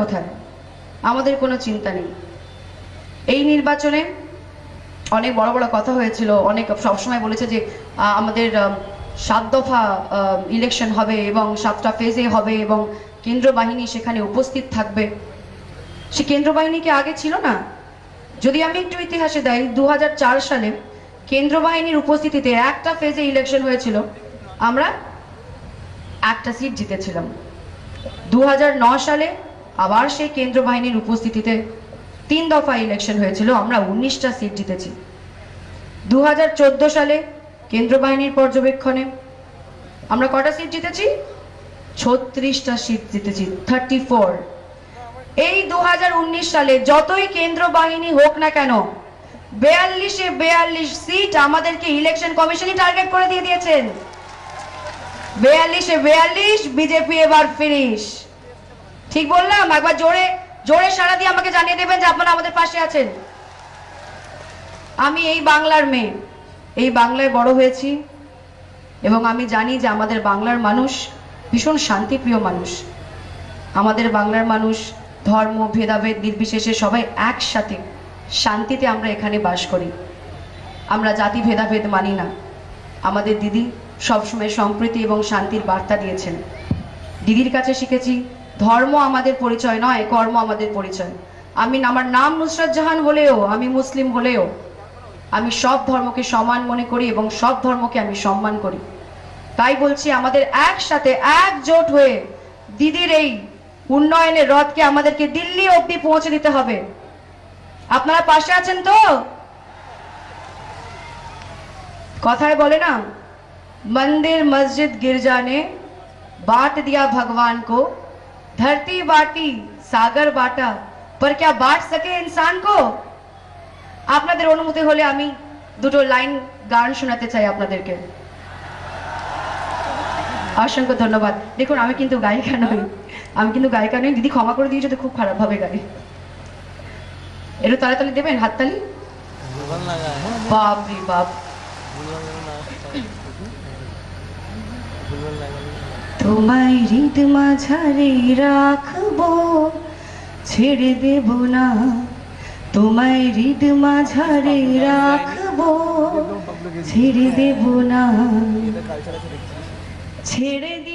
কোথায়? আমাদের কোনো চিন্তা নেই। এই নির্বাচনে অনেক বড় বড় কথা হয়েছিল, অনেক সবসময় বলেছে যে আমাদের সাত দফা ইলেকশন হবে এবং সাতটা ফেজে হবে এবং কেন্দ্র বাহিনী সেখানে উপস্থিত থাকবে। সে কেন্দ্র বাহিনী কি আগে ছিল না? যদি আমি একটু ইতিহাসে দেয় দু হাজার চার সালে কেন্দ্র বাহিনীর উপস্থিতিতে একটা ফেজে ইলেকশন হয়েছিল, আমরা একটা সিট জিতেছিলাম। দুহাজার নয় সালে আবার সেই কেন্দ্র বাহিনীর উপস্থিতিতে তিন দফা ইলেকশন হয়েছিল, আমরা উনিশটা সিট জিতেছি। দু হাজার চোদ্দ সালে কেন্দ্র বাহিনীর পর্যবেক্ষণে আমরা কটা সিট জিতেছি? ছত্রিশটা সিট জিতেছি থার্টি ফোর এই দু হাজার উনিশ সালে যতই কেন্দ্র বাহিনী হোক না কেন, বেয়াল্লিশে বেয়াল্লিশ সিট আমাদেরকে ইলেকশন কমিশনই টার্গেট করে দিয়ে দিয়েছেন। বেয়াল্লিশে বেয়াল্লিশ, বিজেপি এবার ফিনিশ ঠিক বললাম? একবার জোরে জোরে সারা দিয়ে আমাকে জানিয়ে দেবেন যে আপনারা আমাদের পাশে আছেন। আমি এই বাংলার মেয়ে। এই বাংলায় বড় হয়েছি এবং আমি জানি যে আমাদের বাংলার মানুষ ভীষণ শান্তিপ্রিয় মানুষ। আমাদের বাংলার মানুষ, ধর্ম, ভেদাভেদ, নির্বিশেষে সবাই একসাথে শান্তিতে আমরা এখানে বাস করি। আমরা জাতি ভেদাভেদ মানি না। আমাদের দিদি সবসময় সম্প্রীতি এবং শান্তির বার্তা দিয়েছেন। দিদির কাছে শিখেছি ধর্ম আমাদের পরিচয় নয় কর্ম আমাদের পরিচয় আমি আমার নাম নুসরাত জাহান হলেও আমি মুসলিম হলেও আমি সব ধর্মকে সমান মনে করি এবং সব ধর্মকে আমি সম্মান করি তাই বলছি আমাদের একসাথে একজোট হয়ে দিদির এই উন্নয়নের রথকে আমাদেরকে দিল্লি অবধি পৌঁছে দিতে হবে আপনারা পাশে আছেন তো কথায় বলে না मंदिर मस्जिद गिरजा ने बांट दिया भगवान को धरती बाटी सागर बाटा पर क्या बांट सके इंसान को আপনাদের অনুমতি হলে আমি দুটো লাইন গান শোনাতে চাই আপনাদেরকে অসংখ্য ধন্যবাদ দেখুন আমি কিন্তু গায়িকা নই আমি কিন্তু গায়িকা নই দিদি ক্ষমা করে দিয়েছে তো খুব খারাপ ভাবে গাই একটু তাড়াতাড়ি দেবেন হাততালি ভুলভাল লাগায় বাপ রে বাপ তোমায় হৃদ মাঝারে রাখব, ছেড়ে দেব না। তোমায় হৃদ মাঝারে রাখব, ছেড়ে দেব না। ছেড়ে দি